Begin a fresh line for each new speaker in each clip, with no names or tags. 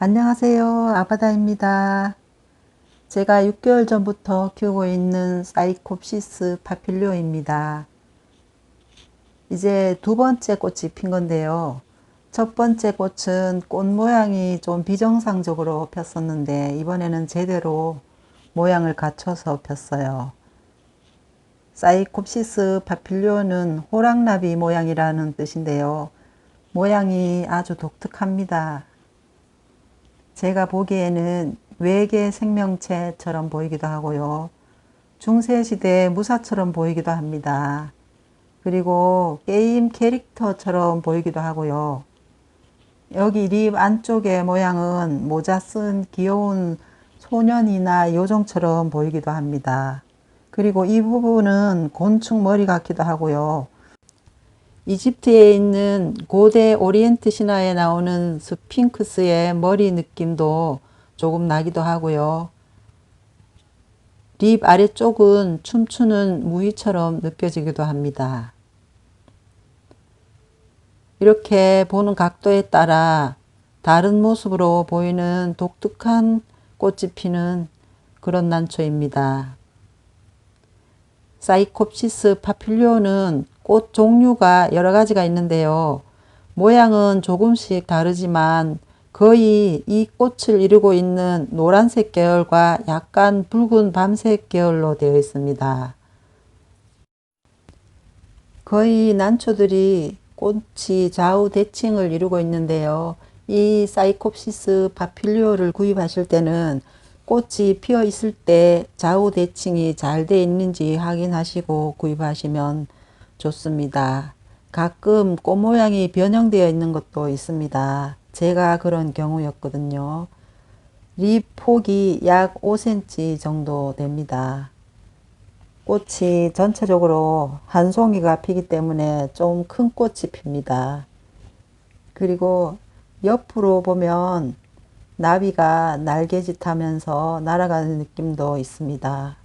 안녕하세요. 아바다입니다. 제가 6개월 전부터 키우고 있는 사이콥시스 파필리오입니다. 이제 두 번째 꽃이 핀 건데요. 첫 번째 꽃은 꽃 모양이 좀 비정상적으로 폈었는데 이번에는 제대로 모양을 갖춰서 폈어요. 사이콥시스 파필리오는 호랑나비 모양이라는 뜻인데요. 모양이 아주 독특합니다. 제가 보기에는 외계 생명체처럼 보이기도 하고요. 중세시대 무사처럼 보이기도 합니다. 그리고 게임 캐릭터처럼 보이기도 하고요. 여기 립 안쪽의 모양은 모자 쓴 귀여운 소년이나 요정처럼 보이기도 합니다. 그리고 이 부분은 곤충 머리 같기도 하고요. 이집트에 있는 고대 오리엔트 신화에 나오는 스핑크스의 머리 느낌도 조금 나기도 하고요. 립 아래쪽은 춤추는 무희처럼 느껴지기도 합니다. 이렇게 보는 각도에 따라 다른 모습으로 보이는 독특한 꽃이 피는 그런 난초입니다. 사이콥시스 파필리오는 꽃 종류가 여러 가지가 있는데요. 모양은 조금씩 다르지만 거의 이 꽃을 이루고 있는 노란색 계열과 약간 붉은 밤색 계열로 되어 있습니다. 거의 난초들이 꽃이 좌우 대칭을 이루고 있는데요. 이 사이콥시스 파필리오를 구입하실 때는 꽃이 피어 있을 때 좌우 대칭이 잘 되어 있는지 확인하시고 구입하시면 좋습니다. 가끔 꽃 모양이 변형되어 있는 것도 있습니다. 제가 그런 경우였거든요. 립 폭이 약 5cm 정도 됩니다. 꽃이 전체적으로 한 송이가 피기 때문에 좀 큰 꽃이 핍니다. 그리고 옆으로 보면 나비가 날개짓 하면서 날아가는 느낌도 있습니다.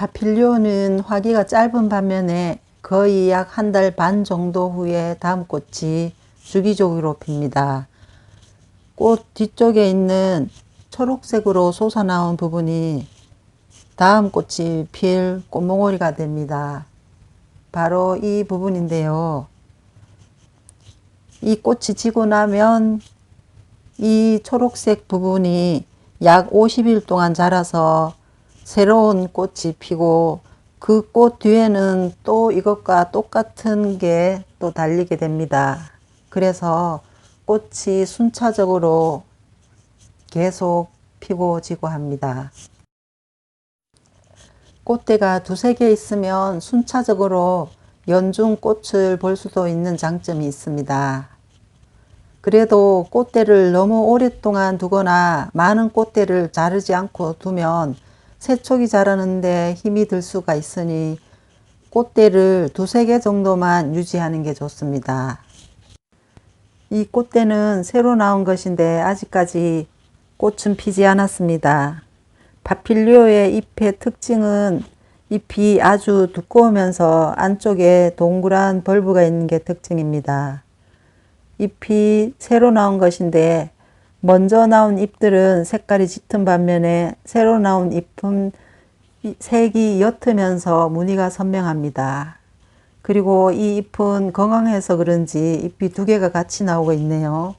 파필리오는 화기가 짧은 반면에 거의 약 한 달 반 정도 후에 다음 꽃이 주기적으로 핍니다. 꽃 뒤쪽에 있는 초록색으로 솟아나온 부분이 다음 꽃이 필 꽃몽오리가 됩니다. 바로 이 부분인데요. 이 꽃이 지고 나면 이 초록색 부분이 약 50일 동안 자라서 새로운 꽃이 피고 그 꽃 뒤에는 또 이것과 똑같은 게 또 달리게 됩니다. 그래서 꽃이 순차적으로 계속 피고 지고 합니다. 꽃대가 두세 개 있으면 순차적으로 연중 꽃을 볼 수도 있는 장점이 있습니다. 그래도 꽃대를 너무 오랫동안 두거나 많은 꽃대를 자르지 않고 두면 새촉이 자라는데 힘이 들 수가 있으니 꽃대를 두세 개 정도만 유지하는 게 좋습니다. 이 꽃대는 새로 나온 것인데 아직까지 꽃은 피지 않았습니다. 파필리오의 잎의 특징은 잎이 아주 두꺼우면서 안쪽에 동그란 벌브가 있는 게 특징입니다. 잎이 새로 나온 것인데 먼저 나온 잎들은 색깔이 짙은 반면에 새로 나온 잎은 색이 옅으면서 무늬가 선명합니다. 그리고 이 잎은 건강해서 그런지 잎이 두 개가 같이 나오고 있네요.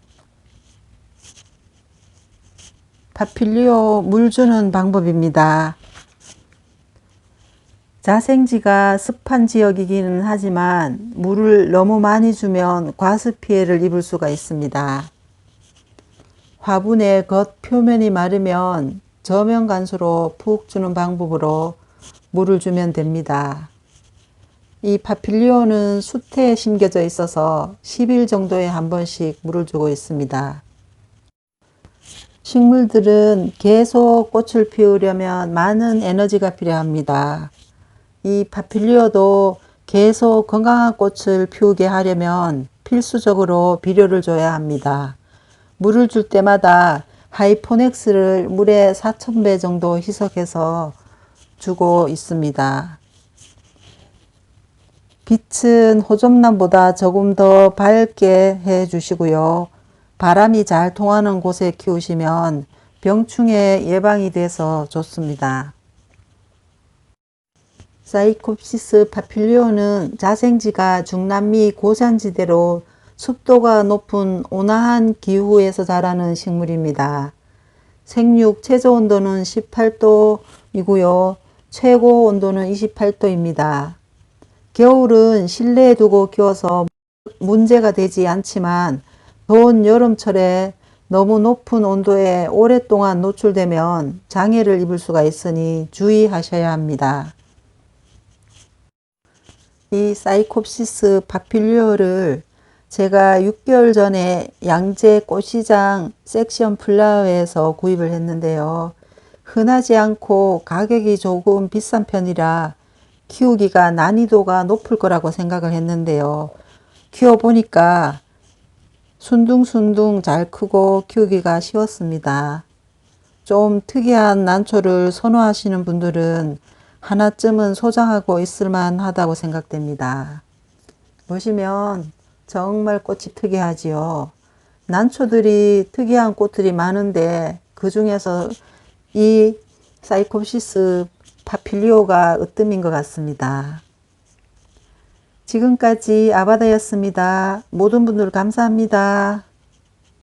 파필리오 물 주는 방법입니다. 자생지가 습한 지역이기는 하지만 물을 너무 많이 주면 과습 피해를 입을 수가 있습니다. 화분의 겉 표면이 마르면 저면 간수로 푹 주는 방법으로 물을 주면 됩니다. 이 파필리오는 숯에 심겨져 있어서 10일 정도에 한 번씩 물을 주고 있습니다. 식물들은 계속 꽃을 피우려면 많은 에너지가 필요합니다. 이 파필리오도 계속 건강한 꽃을 피우게 하려면 필수적으로 비료를 줘야 합니다. 물을 줄 때마다 하이포넥스를 물에 4,000배 정도 희석해서 주고 있습니다. 빛은 호접란보다 조금 더 밝게 해 주시고요. 바람이 잘 통하는 곳에 키우시면 병충해 예방이 돼서 좋습니다. 사이콥시스 파필리오는 자생지가 중남미 고산지대로 습도가 높은 온화한 기후에서 자라는 식물입니다. 생육 최저 온도는 18도이고요. 최고 온도는 28도입니다. 겨울은 실내에 두고 키워서 문제가 되지 않지만 더운 여름철에 너무 높은 온도에 오랫동안 노출되면 장애를 입을 수가 있으니 주의하셔야 합니다. 이 사이콥시스 파필리오를 제가 6개월 전에 양재 꽃시장 섹션 플라워에서 구입을 했는데요. 흔하지 않고 가격이 조금 비싼 편이라 키우기가 난이도가 높을 거라고 생각을 했는데요. 키워보니까 순둥순둥 잘 크고 키우기가 쉬웠습니다. 좀 특이한 난초를 선호하시는 분들은 하나쯤은 소장하고 있을만 하다고 생각됩니다. 보시면 정말 꽃이 특이하지요. 난초들이 특이한 꽃들이 많은데 그 중에서 이 사이콥시스 파필리오가 으뜸인 것 같습니다. 지금까지 아바다였습니다. 모든 분들 감사합니다.